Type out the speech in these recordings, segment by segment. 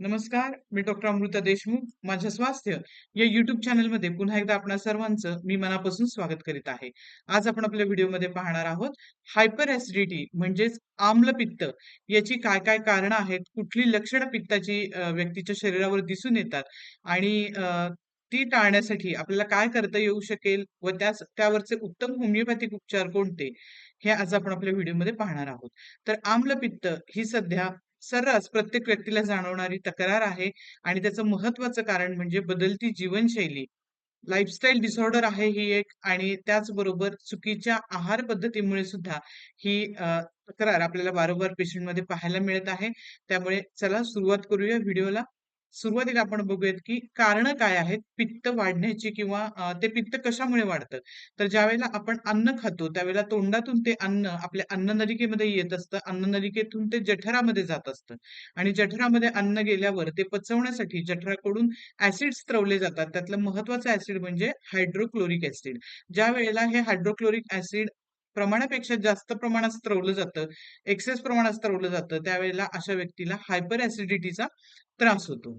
नमस्कार, मी डॉक्टर अमृता देशमुख. माझ्या स्वास्थ्य या युट्यूब चॅनलमध्ये पुन्हा एकदा आपणा सर्वांचं मी मनापासून स्वागत करीत आहे. आज आपण आपल्या व्हिडिओमध्ये पाहणार आहोत हायपर ऍसिडिटी म्हणजेच आम्लपित्त याची काय-काय कारणं आहेत, कुठली लक्षणं पित्ताची व्यक्तीच्या शरीरावर दिसून येतात आणि ती टाळण्यासाठी आपल्याला काय करता येऊ शकेल व त्यास त्यावरचे उत्तम होमिओपॅथिक उपचार कोणते? हे आज आपण आपल्या व्हिडिओमध्ये पाहणार आहोत. तर आम्लपित्त ही सध्या सर्रास प्रत्येक व्यक्तीला जाणवणारी तक्रार आहे आणि त्याचं महत्त्वाचं कारण म्हणजे बदलती जीवनशैली. लाईफस्टाईल डिसऑर्डर आहे ही एक आणि त्याचबरोबर चुकीच्या आहार पद्धतीमुळे सुद्धा ही तक्रार आपल्याला वारंवार पेशंटमध्ये पाहायला मिळत आहे. त्यामुळे चला सुरुवात करूया व्हिडिओला. सुरुवातीला आपण बघूयात, की कारण काय आहेत पित्त वाढण्याची किंवा ते पित्त कशामुळे वाढतं? तर ज्यावेळेला आपण अन्न खातो, त्यावेळेला तोंडातून ते अन्न आपल्या अन्ननलिकेमध्ये येत असतं. अन्ननलिकेतून ते जठरामध्ये जात असतं आणि जठरामध्ये अन्न गेल्यावर ते पचवण्यासाठी जठराकडून ऍसिड स्त्रवले जातात. त्यातलं महत्त्वाचं ऍसिड म्हणजे हायड्रोक्लोरिक ऍसिड ज्या वेळेला हे हायड्रोक्लोरिक ऍसिड प्रमाणापेक्षा जास्त प्रमाणात स्त्रवलं जातं, एक्सेस प्रमाणात स्त्रवलं जातं, त्यावेळेला अशा व्यक्तीला हायपर ऍसिडिटीचा त्रास होतो.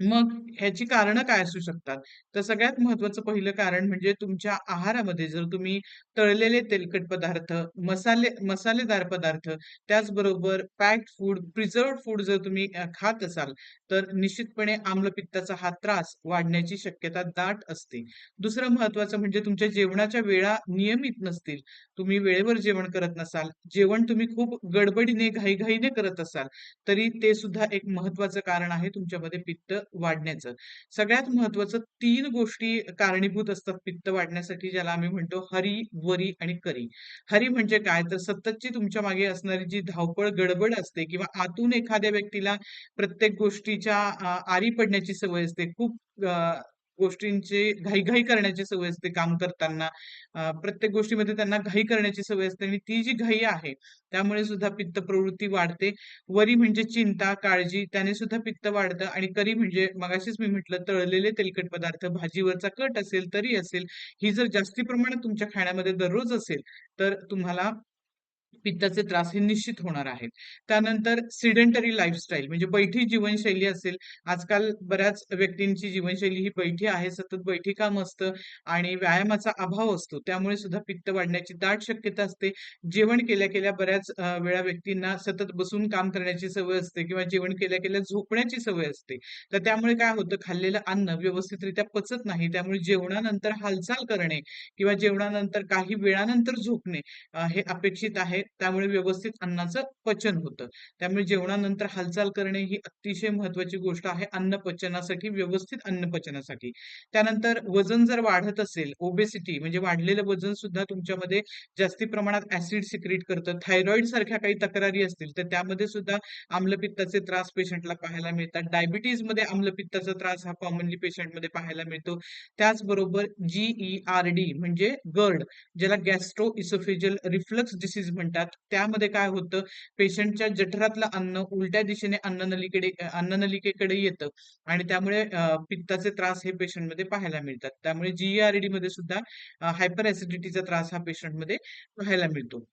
मग ह्याची कारणं काय असू शकतात? तर सगळ्यात महत्वाचं पहिलं कारण म्हणजे तुमच्या आहारामध्ये जर तुम्ही तळलेले तेलकट पदार्थ, मसाले मसालेदार पदार्थ, त्याचबरोबर पॅक्ड फूड, प्रिझर्व फूड जर तुम्ही अ, खात असाल, तर निश्चितपणे आम्लपित्ताचा हा त्रास वाढण्याची शक्यता दाट असते. दुसरं महत्त्वाचं म्हणजे तुमच्या जेवणाच्या वेळा नियमित नसतील. तुम्ही वेळेवर जेवण करत नसाल, जेवण तुम्ही खूप गडबडीने, घाईघाईने करत असाल, तरी ते सुद्धा एक महत्वाचं कारण आहे तुमच्यामध्ये पित्त वाढण्याचं. सगळ्यात महत्वाचं तीन गोष्टी कारणीभूत असतात पित्त वाढण्यासाठी ज्याला आम्ही म्हणतो हरी, वरी आणि करी. हरी म्हणजे काय? तर सततची तुमच्या मागे असणारी जी धावपळ, गडबड असते किंवा आतून एखाद्या व्यक्तीला प्रत्येक गोष्टीच्या आरी पडण्याची सवय असते. खूप गोष्टींची घाईघाई करण्याची सवय असते काम करताना. अ, प्रत्येक गोष्टीमध्ये त्यांना घाई करण्याची सवय असते आणि ती जी घाई आहे, त्यामुळे सुद्धा पित्त प्रवृत्ती वाढते. वरी म्हणजे चिंता, काळजी त्याने सुद्धा पित्त वाढतं आणि करी म्हणजे मगाशीच मी म्हटलं तळलेले तेलकट पदार्थ, भाजीवरचा कट असेल, तरी असेल, ही जर जास्ती प्रमाणात तुमच्या खाण्यामध्ये दररोज असेल, तर तुम्हाला पित्ताचे त्रास हे निश्चित होणार आहेत. त्यानंतर सिडेंटरी लाईफस्टाईल म्हणजे बैठी जीवनशैली असेल. आजकाल बऱ्याच व्यक्तींची जीवनशैली ही बैठी आहे. सतत बैठी काम असतं आणि व्यायामाचा अभाव असतो. त्यामुळे सुद्धा पित्त वाढण्याची दाट शक्यता असते. जेवण केल्या-केल्या बऱ्याच वेळा व्यक्तींना सतत बसून काम करण्याची सवय असते किंवा जेवण केल्या-केल्या झोपण्याची सवय असते. तर त्यामुळे काय होतं खाल्लेलं अन्न व्यवस्थितरित्या पचत नाही. त्यामुळे जेवणानंतर हालचाल करणे किंवा जेवणानंतर काही वेळानंतर झोपणे हे अपेक्षित आहे. त्यामुळे व्यवस्थित अन्नाचं पचन होतं. त्यामुळे जेवणानंतर हालचाल करणे ही अतिशय महत्त्वाची गोष्ट आहे अन्न पचनासाठी, व्यवस्थित अन्न पचनासाठी. त्यानंतर वजन जर वाढत असेल, ओबेसिटी म्हणजे वाढलेलं वजन सुद्धा तुमच्यामध्ये जास्ती प्रमाणात ऍसिड सिक्रेट करतं. थायरॉइड सारख्या काही तक्रारी असतील, तर त्यामध्ये सुद्धा आम्लपित्ताचे त्रास पेशंटला पाहायला मिळतात. डायबिटीजमध्ये आम्लपित्ताचा त्रास हा कॉमनली पेशंटमध्ये पाहायला मिळतो. त्याचबरोबर जीई आर डी म्हणजे गर्ड ज्याला गॅस्ट्रो इसोफेजियल रिफ्लक्स डिसीज म्हणतात. त्यामध्ये काय होतं, पेशंटच्या जठरातलं अन्न उलट्या दिशेने अन्ननलिकेकडे अन्ननलिकेकडे येतं आणि त्यामुळे पित्ताचे त्रास हे पेशंटमध्ये पाहायला मिळतात. त्यामुळे जीईआरडी मध्ये सुद्धा हायपर ऍसिडिटीचा त्रास हा पेशंटमध्ये पाहायला मिळतो.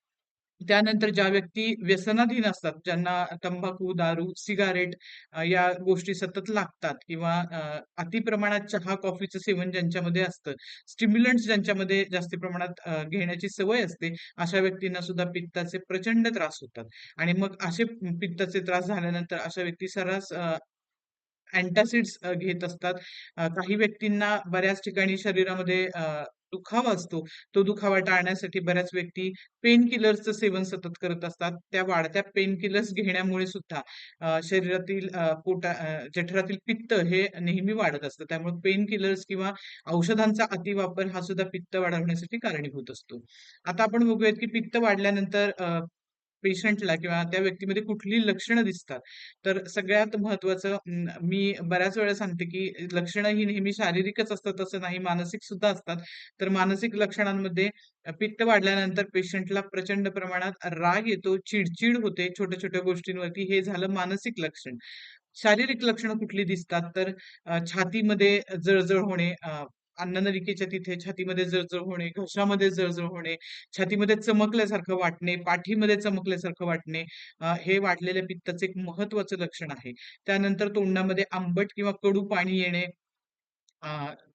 त्यानंतर ज्या व्यक्ती व्यसनाधीन असतात, ज्यांना तंबाखू, दारू, सिगारेट अ, या गोष्टी सतत लागतात किंवा अ, अति प्रमाणात चहा, कॉफीचं सेवन ज्यांच्यामध्ये असतं, स्टिम्युलंट्स ज्यांच्यामध्ये जास्ती प्रमाणात अ, घेण्याची सवय असते, अशा व्यक्तींना सुद्धा पित्ताचे प्रचंड त्रास होतात. आणि मग असे पित्ताचे त्रास झाल्यानंतर अशा व्यक्ती सर्रास अ, अँटासिड्स घेत असतात. काही व्यक्तींना बऱ्याच ठिकाणी शरीरामध्ये दुखावा असतो. तो दुखावा टाळण्यासाठी बऱ्याच व्यक्ती पेन किलर्सचं सेवन सतत करत असतात. त्या वाढत्या पेन किलर्स घेण्यामुळे सुद्धा शरीरातील पोटा जठरातील पित्त हे नेहमी वाढत असतं. त्यामुळे पेन किलर्स किंवा औषधांचा अतिवापर हा सुद्धा पित्त वाढवण्यासाठी कारणीभूत असतो. आता आपण बघूयात की पित्त वाढल्यानंतर पेशंटला किंवा त्या व्यक्तीमध्ये कुठली लक्षणं दिसतात. तर सगळ्यात महत्त्वाचं मी बऱ्याच वेळा सांगते, की लक्षणं ही नेहमी शारीरिकच असतात असं नाही, मानसिक सुद्धा असतात. तर मानसिक लक्षणांमध्ये पित्त वाढल्यानंतर पेशंटला प्रचंड प्रमाणात राग येतो, चिडचिड होते छोट्या-छोट्या गोष्टींवरती. हे झालं मानसिक लक्षण. शारीरिक लक्षणं कुठली दिसतात तर छातीमध्ये जळजळ होणे, अन्ननलिकेच्या तिथे छातीमध्ये जळजळ होणे, घशामध्ये जळजळ होणे, छातीमध्ये चमकल्यासारखं वाटणे, पाठीमध्ये चमकल्यासारखं वाटणे हे वाढलेल्या पित्ताचं एक महत्वाचं लक्षण आहे. त्यानंतर तोंडामध्ये आंबट किंवा कडू पाणी येणे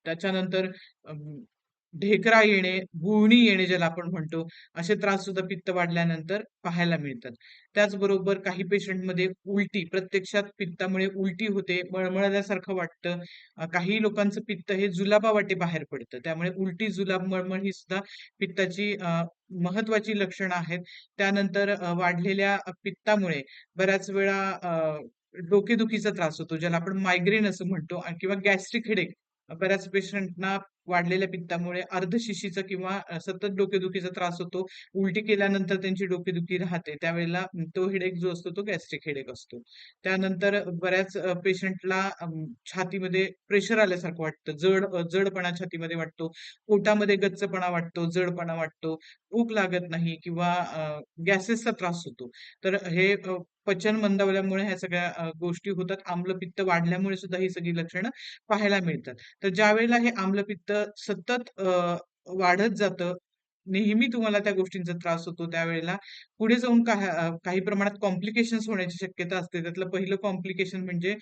त्याच्यानंतर अं, ढेकरा येणे, गुळणी येणे ज्याला आपण म्हणतो, असे त्रास सुद्धा पित्त वाढल्यानंतर पाहायला मिळतात. त्याचबरोबर काही पेशंटमध्ये उलटी, प्रत्यक्षात पित्तामुळे उलटी होते, मळमळल्यासारखं वाटतं. अ, काही लोकांचं पित्त हे जुलाबावाटे बाहेर पडतं. त्यामुळे उलटी, जुलाब, मळमळ ही सुद्धा पित्ताची अ, महत्त्वाची लक्षणं आहेत. त्यानंतर अ, वाढलेल्या पित्तामुळे बऱ्याच वेळा अ, डोकेदुखीचा त्रास होतो, ज्याला आपण मायग्रेन असं म्हणतो किंवा गॅस्ट्रिक हेडेक बऱ्याच पेशंटना वाढलेल्या पित्तामुळे अर्धशिशीचा किंवा सतत डोकेदुखीचा त्रास होतो. उलटी केल्यानंतर त्यांची डोकेदुखी राहते. त्यावेळेला तो हेडेक जो असतो तो गॅस्ट्रिक हेडेक असतो. त्यानंतर बऱ्याच पेशंटला छातीमध्ये प्रेशर आल्यासारखं वाटतं. जड जडपणा छातीमध्ये वाटतो. पोटामध्ये गच्चपणा वाटतो, जडपणा वाटतो, भूक लागत नाही किंवा गॅसेसचा त्रास होतो. तर हे पचन मंदावल्यामुळे ह्या सगळ्या गोष्टी होतात. आम्लपित्त वाढल्यामुळे सुद्धा ही सगळी लक्षणं पाहायला मिळतात. तर ज्यावेळेला हे आम्लपित्त सतत वाढत जातं, नेहमी तुम्हाला त्या गोष्टींचा त्रास होतो, त्यावेळेला पुढे जाऊन काही प्रमाणात कॉम्प्लिकेशन होण्याची शक्यता असते. त्यातलं पहिलं कॉम्प्लिकेशन म्हणजे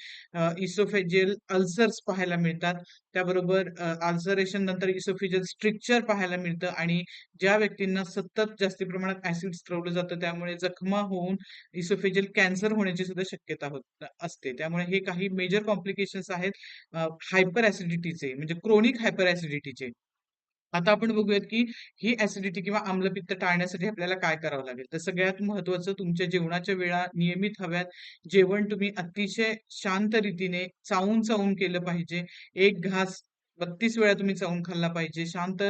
इसोफेजियल अल्सर्स पाहायला मिळतात. त्याबरोबर अल्सरेशन नंतर इसोफेजियल स्ट्रिक्चर पाहायला मिळतं आणि ज्या व्यक्तींना सतत जास्ती प्रमाणात ऍसिड स्त्रवलं जातं, त्यामुळे जखमा होऊन इसोफेजियल कॅन्सर होण्याची सुद्धा शक्यता होत असते. त्यामुळे हे काही मेजर कॉम्प्लिकेशन्स आहेत हायपर ऍसिडिटीचे म्हणजे क्रोनिक हायपर ऍसिडिटीचे आता आपण बघूयात, की ही ऍसिडिटी किंवा आम्लपित्त टाळण्यासाठी आपल्याला काय करावं लागेल? तर सगळ्यात महत्वाचं तुमच्या जेवणाच्या वेळा नियमित हव्यात. जेवण तुम्ही अतिशय शांत रीतीने चावून-चावून केलं पाहिजे. एक घास 32 वेळा तुम्ही चावून खाल्ला पाहिजे. शांत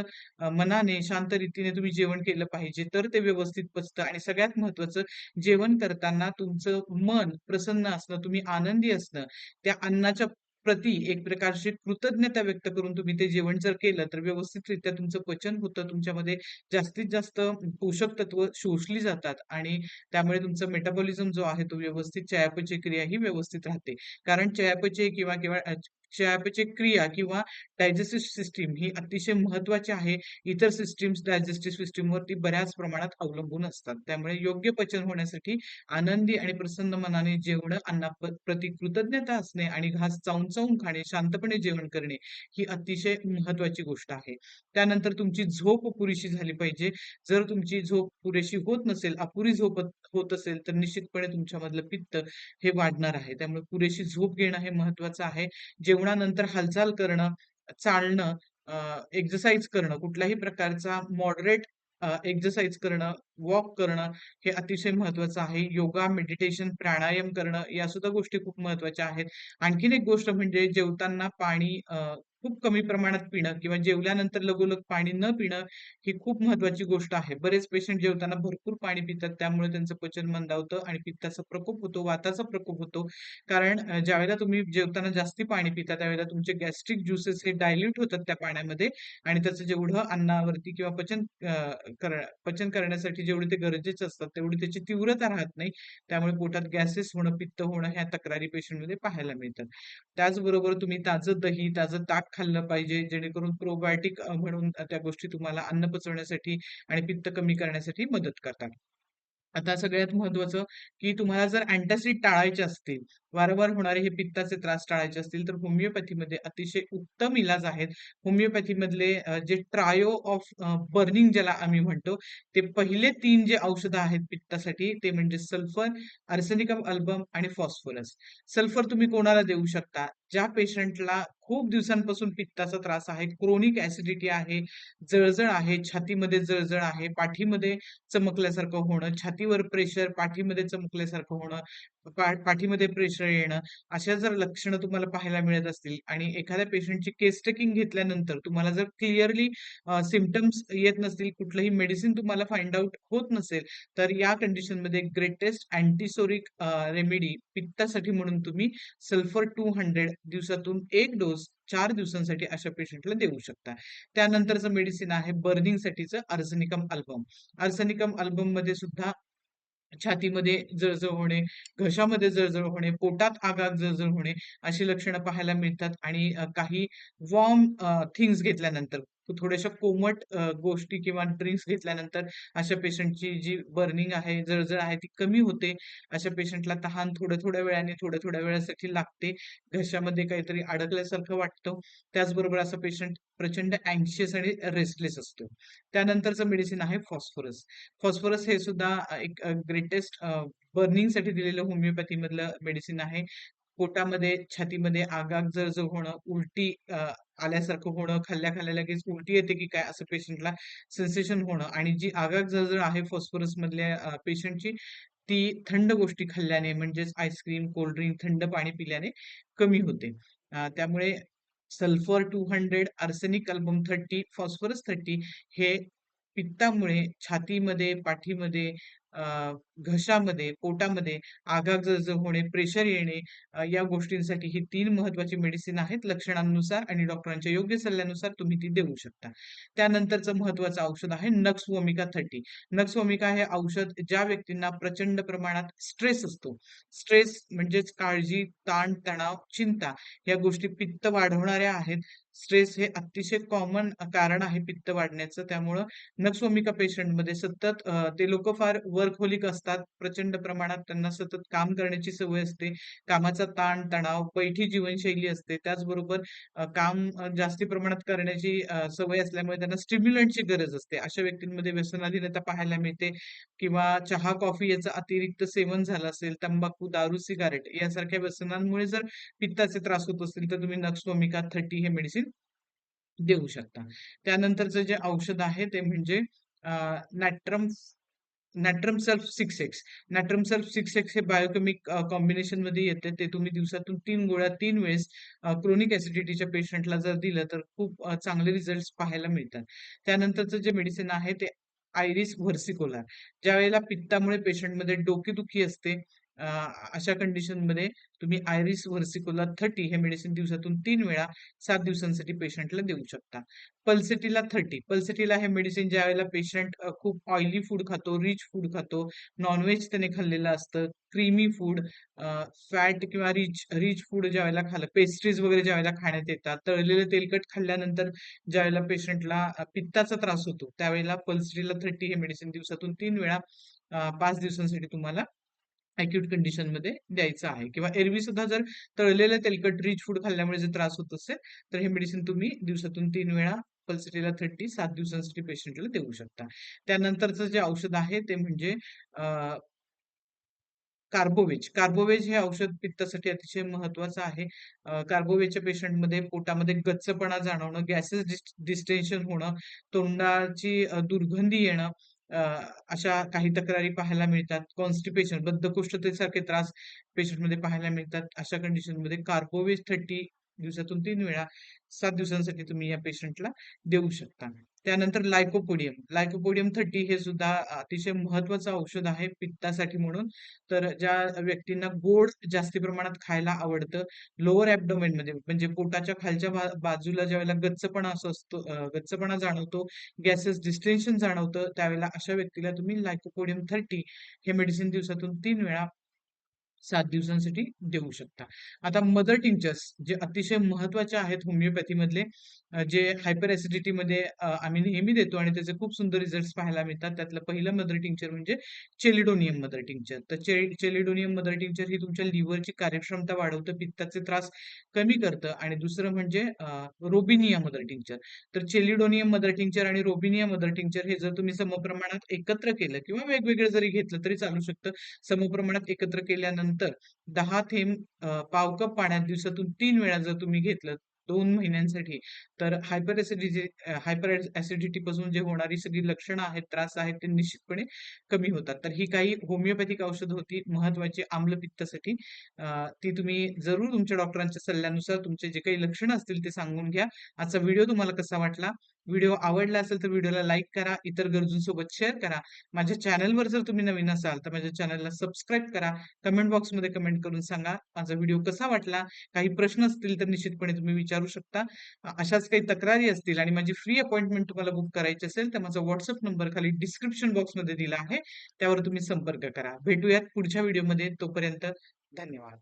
मनाने, शांत रीतीने तुम्ही जेवण केलं पाहिजे. तर ते व्यवस्थित पचतं आणि सगळ्यात महत्वाचं जेवण करताना तुमचं मन प्रसन्न असणं, तुम्ही आनंदी असणं, त्या अन्नाच्या प्रति एक प्रकारची कृतज्ञता व्यक्त करून तुम्ही ते जेवण जर केलं, तर व्यवस्थितरित्या तुमचं पचन होतं. तुमच्यामध्ये जास्तीत जास्त पोषक तत्व शोषली जातात आणि त्यामुळे तुमचा मेटाबॉलिझम जो आहे तो व्यवस्थित चयापचय क्रिया ही व्यवस्थित राहते. कारण चयापचय किंवा किंवा चयापचय क्रिया किंवा डायजेस्टिव्ह सिस्टीम ही अतिशय महत्वाची आहे. इतर सिस्टीम्स डायजेस्टिव्ह सिस्टीमवरती बऱ्याच प्रमाणात अवलंबून असतात. त्यामुळे योग्य पचन होण्यासाठी आनंदी आणि प्रसन्न मनाने जेवणं, अन्ना प्रति कृतज्ञता असणे आणि घास चावून-चावून खाणे, शांतपणे जेवण करणे, ही अतिशय महत्त्वाची गोष्ट आहे. त्यानंतर तुमची झोप पुरेशी झाली पाहिजे. जर तुमची झोप पुरेशी होत नसेल, अपुरी झोप होत असेल, तर निश्चितपणे तुमच्यामधलं पित्त हे वाढणार आहे. त्यामुळे पुरेशी झोप घेणं हे महत्त्वाचं आहे. जेवणानंतर हालचाल करणं, चालणं, एक्झरसाइज करणं, कुठल्याही प्रकारचा मॉडरेट एक्झरसाइज करणं, वॉक करणं हे अतिशय महत्त्वाचं आहे. योगा, मेडिटेशन, प्राणायाम करणं यासुद्धा गोष्टी खूप महत्त्वाच्या आहेत. आणखीन एक गोष्ट म्हणजे जेवताना पाणी खूप कमी प्रमाणात पिणं किंवा जेवल्यानंतर लगोलग पाणी न पिणं ही खूप महत्वाची गोष्ट आहे. बरेच पेशंट जेवताना भरपूर पाणी पितात. त्यामुळे त्यांचं पचन मंदावतं आणि पित्ताचा प्रकोप होतो, वाताचा प्रकोप होतो. कारण ज्यावेळेला तुम्ही जेवताना जास्ती पाणी पिता, त्यावेळेला तुमचे गॅस्ट्रिक ज्युसेस हे डायल्यूट होतात त्या पाण्यामध्ये आणि त्याचं जेवढं अन्नावरती किंवा पचन कर पचन करण्यासाठी जेवढे ते गरजेचे असतात, तेवढी त्याची तीव्रता राहत नाही. त्यामुळे पोटात गॅसेस होणं, पित्त होणं ह्या तक्रारी पेशंटमध्ये पाहायला मिळतात. त्याचबरोबर तुम्ही ताजं दही, ताजं ताक खाल्लं पाहिजे, जेणेकरून प्रोबायोटिक म्हणून त्या गोष्टी तुम्हाला अन्न पचवण्यासाठी आणि पित्त कमी करण्यासाठी मदत करतात. आता सगळ्यात महत्वाचं की तुम्हाला जर अँटासिड टाळायचे असतील, वारंवार होणारे हे पित्ताचे त्रास टाळायचे असतील, तर होमिओपॅथीमध्ये अतिशय उत्तम इलाज आहेत. होमिओपॅथीमधले जे ट्रायो ऑफ बर्निंग ज्याला आम्ही म्हणतो, ते पहिले तीन जे औषधं आहेत पित्तासाठी, ते म्हणजे सल्फर, आर्सेनिकम अल्बम आणि फॉस्फोरस सल्फर तुम्ही कोणाला देऊ शकता? ज्या पेशंटला खूप दिवसांपासून पित्ताचा त्रास आहे, क्रोनिक ऍसिडिटी आहे, जळजळ आहे, छातीमध्ये जळजळ आहे, पाठीमध्ये चमकल्यासारखं होणं, छातीवर प्रेशर, पाठीमध्ये चमकल्यासारखं होणं, पाठीमध्ये प्रेशर येणं, अशा जर लक्षणं तुम्हाला पाहायला मिळत असतील आणि एखाद्या पेशंटची केस टेकिंग घेतल्यानंतर तुम्हाला जर क्लिअरली सिमटम्स येत नसतील, कुठलंही मेडिसिन तुम्हाला फाइंड आउट होत नसेल, तर या कंडिशनमध्ये ग्रेटेस्ट अँटीसोरिक रेमेडी पित्तासाठी म्हणून तुम्ही सल्फर 200 दिवसातून एक डोस चार दिवसांसाठी अशा पेशंटला देऊ शकता. त्यानंतरचं मेडिसिन आहे बर्निंगसाठीचं आर्सेनिकम अल्बम. आर्सेनिकम अल्बममध्ये सुद्धा छातीमध्ये जळजळ होणे, घशामध्ये जळजळ होणे, पोटात आगाग जळजळ होणे, अशी लक्षणं पाहायला मिळतात आणि काही वॉर्म थिंग्स घेतल्यानंतर, थोड्याशा कोमट अ, गोष्टी किंवा ड्रिंक्स घेतल्यानंतर अशा पेशंटची जी बर्निंग आहे, जळजळ आहे ती कमी होते. अशा पेशंटला तहान थोड्या-थोड्या वेळाने, थोड्या-थोड्या वेळासाठी लागते. घशामध्ये काहीतरी अडकल्यासारखं वाटतं. त्याचबरोबर असा पेशंट प्रचंड अँक्शियस आणि रेस्टलेस असतो. त्यानंतरचं मेडिसिन आहे फॉस्फरस. फॉस्फरस हे सुद्धा अ, एक अ, ग्रेटेस्ट अ, बर्निंगसाठी दिलेलं होमिओपॅथीमधलं मेडिसिन आहे. पोटामध्ये, छातीमध्ये आगाग जळजळ होणं, उलटी अ, आल्यासारखं होणं, खाल्ल्या-खाल्ल्या लगेच उलटी येते की काय असं पेशंटला सेन्सेशन होणं आणि जी आगाग जळजळ आहे फॉस्फरस मधल्या पेशंटची ती थंड गोष्टी खाल्ल्याने म्हणजेच आईस्क्रीम, कोल्ड ड्रिंक, थंड पाणी पिल्याने कमी होते. त्यामुळे सल्फर 200, आर्सेनिक अल्बम 30, फॉस्फरस 30 हे पित्तामुळे छातीमध्ये, पाठीमध्ये, घशामध्ये, पोटामध्ये आगाग होणे, प्रेशर येणे अ, या गोष्टींसाठी ही 3 महत्त्वाची मेडिसिन आहेत. लक्षणांनुसार आणि डॉक्टरांच्या योग्य सल्ल्यानुसार तुम्ही ती देऊ शकता. त्यानंतरचं महत्त्वाचं औषध आहे नक्स वोमिका 30. नक्स वोमिका हे औषध ज्या व्यक्तींना प्रचंड प्रमाणात स्ट्रेस असतो. स्ट्रेस म्हणजेच काळजी, ताण, तणाव, चिंता या गोष्टी पित्त वाढवणाऱ्या आहेत. स्ट्रेस हे अतिशय कॉमन कारण आहे पित्त वाढण्याचं. त्यामुळं नक्स वोमिका पेशंटमध्ये सतत अ, ते लोकं फार वर्कहोलिक असतात. प्रचंड प्रमाणात त्यांना सतत काम करण्याची सवय असते. कामाचा ताण, तणाव, पैठी जीवनशैली असते. त्याचबरोबर काम जास्ती प्रमाणात करण्याची सवय असल्यामुळे त्यांना स्टिम्युलंटची गरज असते. अशा व्यक्तींमध्ये व्यसनाधीनता पाहायला मिळते किंवा चहा, कॉफी याचं अतिरिक्त सेवन झालं असेल, तंबाखू, दारू, सिगारेट यासारख्या व्यसनांमुळे जर पित्ताचे त्रास होत असतील, तर तुम्ही नक्स वोमिका 30 हे मेडिसिन देऊ शकता. त्यानंतरचं जे औषध आहे ते म्हणजे नॅट्रम नॅट्रम सल्फ 6एक्स. नॅट्रम सल्फ 6एक्स हे बायोकेमिक कॉम्बिनेशन कॉम्बिनेशनमध्ये येते. ते तुम्ही दिवसातून तीन गोळ्या तीन वेळेस क्रोनिक ऍसिडिटीच्या पेशंटला जर दिलं तर खूप चांगले रिझल्ट पाहायला मिळतात. त्यानंतरचं जे मेडिसिन आहे ते आयरिस व्हर्सिकोला. ज्यावेळेला पित्तामुळे पेशंटमध्ये डोकेदुखी असते अ, अशा कंडिशनमध्ये तुम्ही आयरिस व्हर्सिकोला 30 हे मेडिसिन दिवसातून 3 वेळा 7 दिवसांसाठी पेशंटला देऊ शकता. पल्सेटिला 30. पल्सेटिला हे मेडिसिन ज्यावेळेला पेशंट अ, खूप ऑइली फूड खातो, रिच फूड खातो, नॉन-व्हेज त्याने खाल्लेलं असतं, क्रीमी फूड, फॅट किंवा रिच रिच फूड ज्यावेळेला खाल्लं, पेस्ट्रीज वगैरे ज्यावेळेला खाण्यात येतात, तळलेलं तेलकट खाल्ल्यानंतर ज्यावेळेला पेशंटला अ, पित्ताचा त्रास होतो, त्यावेळेला पल्सटिला 30 हे मेडिसिन दिवसातून 3 वेळा अ, 5 दिवसांसाठी तुम्हाला कंडिशनमध्ये द्यायचं आहे किंवा एरवी सुद्धा जर तळलेलं तेलकट रिच फूड खाल्ल्यामुळे जर त्रास होत असेल, तर हे मेडिसिन तुम्ही दिवसातून तीन वेळा पल्सिटीला थर्टी सात दिवसांसाठी पेशंटला देऊ शकता. त्यानंतरचं जे औषध आहे ते म्हणजे कार्बोवेज. कार्बोवेज हे औषध पित्तासाठी अतिशय महत्वाचं आहे. कार्बोवेजच्या पेशंटमध्ये पोटामध्ये गच्चपणा जाणवणं, गॅसेस डिस्टेन्शन होणं, तोंडाची दुर्गंधी येणं, अ, अशा काही तक्रारी पाहायला मिळतात. कॉन्स्टिपेशन, बद्धकोष्ठतेसारखे त्रास पेशंटमध्ये पाहायला मिळतात. अशा कंडिशनमध्ये कार्बोवेज 30 दिवसातून 3 वेळा 7 दिवसांसाठी तुम्ही या पेशंटला देऊ शकता. त्यानंतर लायकोपोडियम लायकोपोडियम थर्टी हे सुद्धा अतिशय महत्त्वाचं औषध आहे पित्तासाठी म्हणून. तर ज्या व्यक्तींना गोड जास्ती प्रमाणात खायला आवडतं, लोअर ॲब्डोमेनमध्ये म्हणजे पोटाच्या खालच्या बाजूला बाजूला ज्यावेळेला गच्चपणा असं असतो गच्चपणा जाणवतो, गॅसेस डिस्टेन्शन जाणवतं, त्यावेळेला अशा व्यक्तीला तुम्ही लायकोपोडियम थर्टी हे मेडिसिन दिवसातून तीन वेळा सात दिवसांसाठी देऊ शकता. आता मदर टिंचर्स जे अतिशय महत्त्वाचे आहेत होमिओपॅथीमधले जे हायपर ॲसिडिटीमध्ये आम्ही नेहमी देतो आणि त्याचे खूप सुंदर रिझल्ट्स पाहायला मिळतात. त्यातलं पहिलं मदर टिंचर म्हणजे चेलिडोनियम मदर टिंचर तर चे चेलिडोनियम मदर टिंचर ही तुमच्या लिव्हरची कार्यक्षमता वाढवतं, पित्ताचे त्रास कमी करतं आणि दुसरं म्हणजे रोबिनिया मदर टिंचर तर चेलिडोनियम मदर टिंचर आणि रोबिनिया मदर टिंचर हे जर तुम्ही समप्रमाणात एकत्र केलं किंवा वेगवेगळं जरी घेतलं तरी चालू शकतं. समप्रमाणात एकत्र केल्यानंतर 10 थेंब पाव कप पाण्यात दिवसातून तीन वेळा जर तुम्ही घेतलं दोन महिन्यांसाठी, तर हायपर ऍसिडिटी हायपर ॲसिडिटीपासून जे होणारी सगळी लक्षणं आहेत, त्रास आहेत, ते निश्चितपणे कमी होतात. तर ही काही होमिओपॅथिक औषधं होती महत्वाची आम्लपित्तासाठी. ती तुम्ही जरूर तुमच्या डॉक्टरांच्या सल्ल्यानुसार तुमचे जे काही लक्षणं असतील ते सांगून घ्या. आजचा व्हिडिओ तुम्हाला कसा वाटला? व्हिडिओ आवडला असेल तर व्हिडिओला लाईक करा, इतर गरजूंसोबत शेअर करा. माझ्या चॅनलवर जर तुम्ही नवीन असाल तर माझ्या चॅनलला सबस्क्राईब करा. कमेंट बॉक्समध्ये कमेंट करून सांगा माझा व्हिडिओ कसा वाटला. काही प्रश्न असतील तर निश्चितपणे तुम्ही विचार शकता. अशाच काही तक्रारी असतील आणि माझी फ्री अपॉइंटमेंट तुम्हाला बुक करायची असेल तर माझा व्हॉट्सअप नंबर खाली डिस्क्रिप्शन बॉक्समध्ये दिला आहे. त्यावर तुम्ही संपर्क करा. भेटूयात पुढच्या व्हिडिओमध्ये. तोपर्यंत धन्यवाद.